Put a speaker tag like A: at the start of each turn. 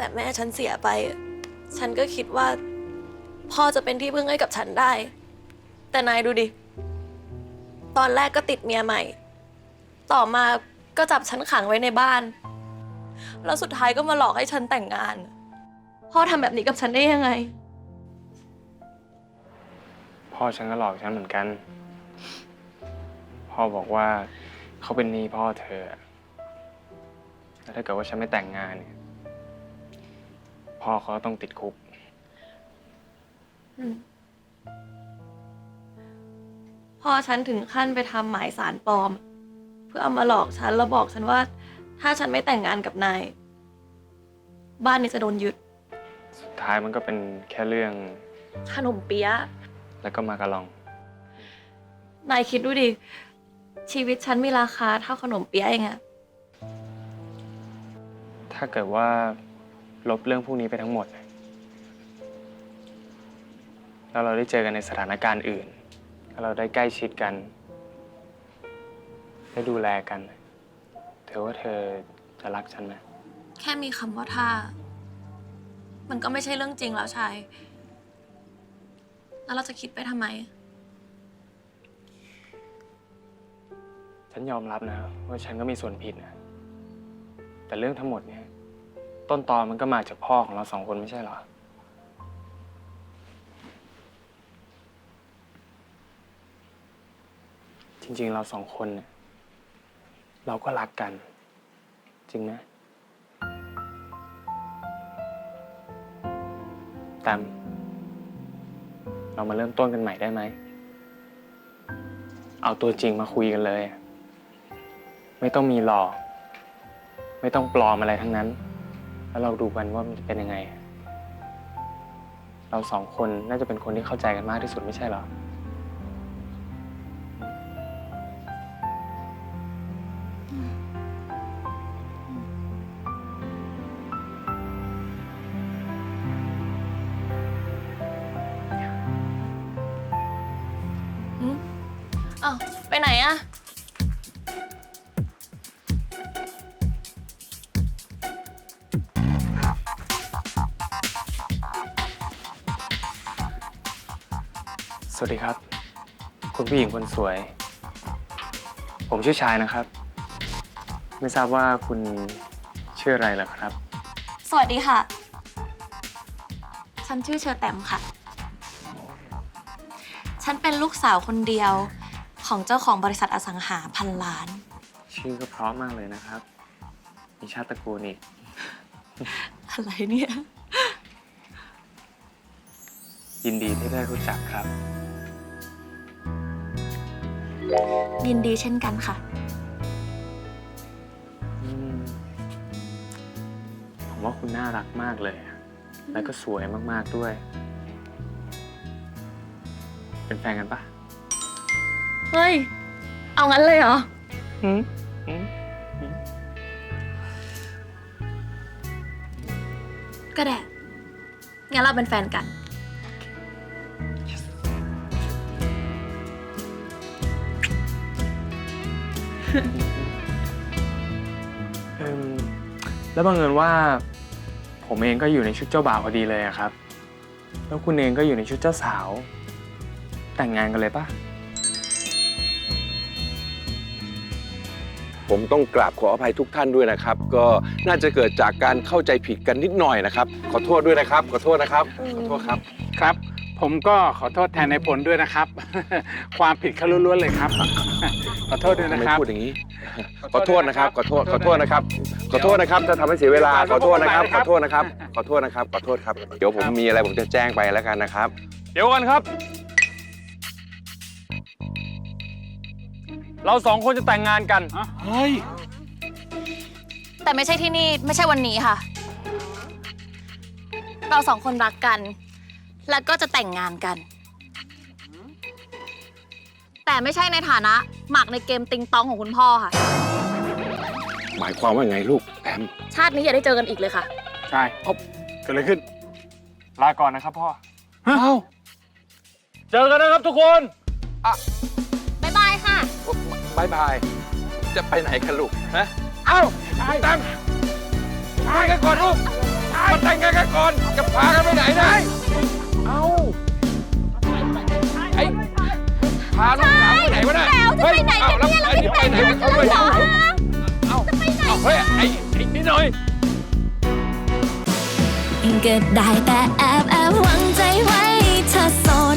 A: แต่แม่ฉันเสียไป ฉันก็คิดว่า พ่อจะเป็นที่พึ่งให้กับฉันได้ แต่นายดูดิ ตอนแรกก็ติดเมียใหม่ ต่อมาก็จับฉันขังไว้ในบ้าน แล้วสุดท้ายก็มาหลอกให้ฉันแต่งงาน พ่อทำแบบนี้กับฉันได้ยังไง
B: พ่อฉันก็หลอกฉันเหมือนกัน พ่อบอกว่าเขาเป็นหนี้พ่อเธอ แล้วถ้าเกิดว่าฉันไม่แต่งงานเนี่ย พ่อเขาก็ต้องติดคุก
A: อืมพ่อฉันถึงขั้นไปทำหมายสารปลอม เพื่อเอามาหลอกฉันแล้วบอกฉันว่า ถ้าฉันไม่แต่งงานกับนาย บ้านนี้จะโดนยึด
B: สุดท้ายมันก็เป็นแค่เรื่อง
A: ขนมเปี๊ยะ
B: แล้วก็มากระลอง
A: นายคิดดูดิ ชีวิตฉันมีราคาเท่าขนมเปี๊ยะเองอะ
B: ถ้าเกิดว่า ลบเรื่องพวกนี้ไปทั้งหมด แล้วเราได้เจอกันในสถานการณ์อื่น แล้วเราได้ใกล้ชิดกัน ได้ดูแลกัน เธอว่าเธอจะรักฉันไหม
A: แค่มีคำว่าถ้ามันก็ไม่ใช่เรื่องจริงแล้วชาย แล้วเราจะคิดไปทำไม
B: ฉันยอมรับนะว่าฉันก็มีส่วนผิดนะ แต่เรื่องทั้งหมดเนี่ย ต้นตอมันก็มาจากพ่อของเราสองคนไม่ใช่เหรอ จริงๆเราสองคนเนี่ยเราก็รักกัน จริงไหมแตมเรามาเริ่มต้นกันใหม่ได้ไหม เอาตัวจริงมาคุยกันเลย ไม่ต้องมีหลอก ไม่ต้องปลอมอะไรทั้งนั้น แล้วเราดูกันว่ามันจะเป็นยังไง เราสองคนน่าจะเป็นคนที่เข้าใจกันมากที่สุดไม่ใช่เหรอ
A: อ้าวไปไหนอะ
B: วัสดีครับ คุณผู้หญิงคนสวย ผมชื่อชายนะครับ ไม่ทราบว่าคุณชื่ออะไรเหรอครับ
A: สวัสดีค่ะ ฉันชื่อเชอแตมค่ะ ฉันเป็นลูกสาวคนเดียวของเจ้าของบริษัทอสังหาพันล้าน
B: ชื่อก็เพราะมากเลยนะครับ มีชาติตระกูลอีก
A: อะไรเนี่ย
B: ยินดีที่ได้รู้จักครับ
A: ยินดีเช่นกันค่ะ
B: อืมผมว่าคุณน่ารักมากเลยอะแล้วก็สวยมากๆด้วย เป็นแฟนกันปะ
A: เฮ้ย เอางั้นเลยเหรอ
B: อืมอืม
A: ก็ได้ งั้นเราเป็นแฟนกัน
B: เอิ่มแล้วบังเอิญว่า ผมเองก็อยู่ในชุดเจ้าบ่าวพอดีเลยอะครับ แล้วคุณเองก็อยู่ในชุดเจ้าสาว แต่งงานกันเลยปะ
C: ผมต้องกราบขออภัยทุกท่านด้วยนะครับ ก็น่าจะเกิดจากการเข้าใจผิดกันนิดหน่อยนะครับ ขอโทษด้วยนะครับ ขอโทษนะครับ ขอโทษครับ
D: ครับ ผมก็ขอโทษแทนในายพลด้วยนะครับ ความผิดเขาล้วนๆเลยครับ ขอโทษด้วย
C: ทำ
D: นะ
C: ไม
D: ครับ
C: พูดอย่างนี้ขอโทษนะครับขอโทษ ขอโทษนะครับ ขอโทษนะครับถ้าทำให้เสียเวลา ขอโทษนะครับ ขอโทษนะครับ ขอโทษนะครับ ขอโทษครับ เดี๋ยวผมมีอะไรผมจะแจ้งไปแล้วกันนะครับ
B: เดี๋ยวก่อนครับ เราสองคนจะแต่งงานกัน
D: เฮ้ย
A: แต่ไม่ใช่ที่นี่ไม่ใช่วันนี้ค่ะ เราสองคนรักกัน แล้วก็จะแต่งงานกัน แต่ไม่ใช่ในฐานะ หมักในเกมติงตองของคุณพ่อค่ะ
C: หมายความว่าไงลูกแอม
A: ชาตินี้อย่าได้เจอกันอีกเลยค่ะ
D: ใช่เอ้าเกิดอะไรขึ้น
B: ลาก่อนนะครับพ่อ
D: เอ้า
B: เจอกันนะครับทุกคน
A: บ๊ายบายค่ะ
C: บายบาย จะไปไหนกันลูกฮะ
D: เอ้าตามตายกันก่อนลูก
C: ไปมาแต่งงานกันก่อน จะพากันไปไหนนะ เอาไอ้พาลูกสาวไปไหนวะน่ะ
A: แล้วจะไปไหนกันเนี่ยเราไปแต่งงานกันแล้วเหรอฮะ
C: เอ้าเอ้าเฮ้ยไอ้ไอ้นี่หน่อย
A: ก็ได้แต่แอบแอบหวังใจไว้เธอโสด